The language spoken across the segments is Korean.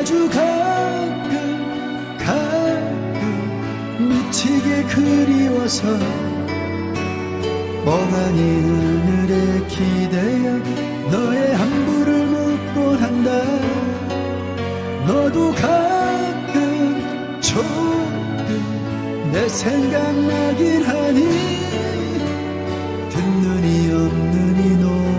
아주 가끔 가끔 미치게 그리워서 멍하니 하늘에 기대어 너의 한부를 묻곤 한다. 너도 가끔 조금 내 생각나긴 하니 듣는 이 없는 이 노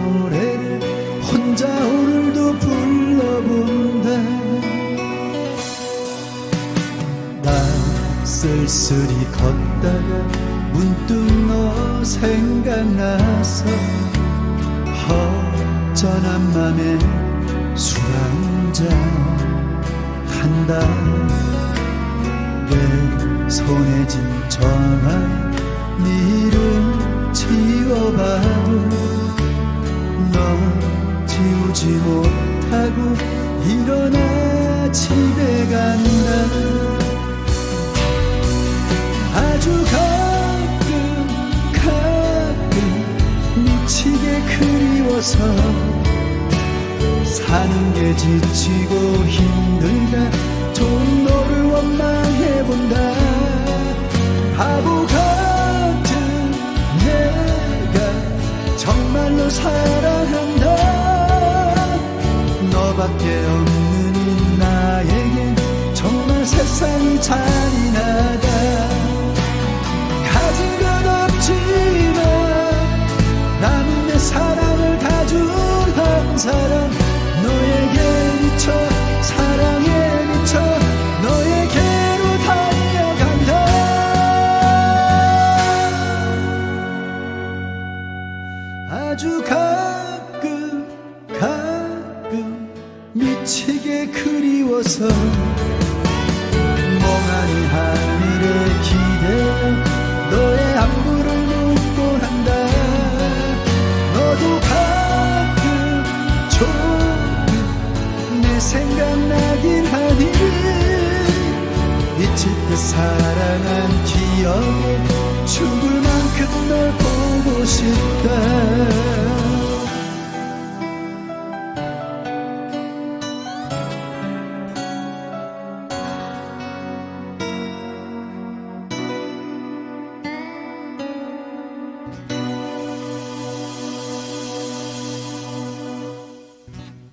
쓸쓸히 걷다가 문득 너 생각나서 허전한 맘에 술 한잔 한다. 내 손에 쥔 전화 네 이름 지워봐도 너 지우지 못하고 일어나 집에 간다 아주 가끔 가끔 미치게 그리워서 사는 게 지치고 힘들다. 좀 너를 원망해본다. 바보 같은 내가 정말로 사랑한다. 너밖에 없는 이 나에겐 정말 세상이 잔 아주 가끔 가끔 미치게 그리워서 멍하니 하늘에 기대 너의 안부를 묻곤 한다. 너도 가끔 조금 내 생각나긴 하니 잊힐 듯 사랑한 기억에 죽을 만큼 널 보고 싶다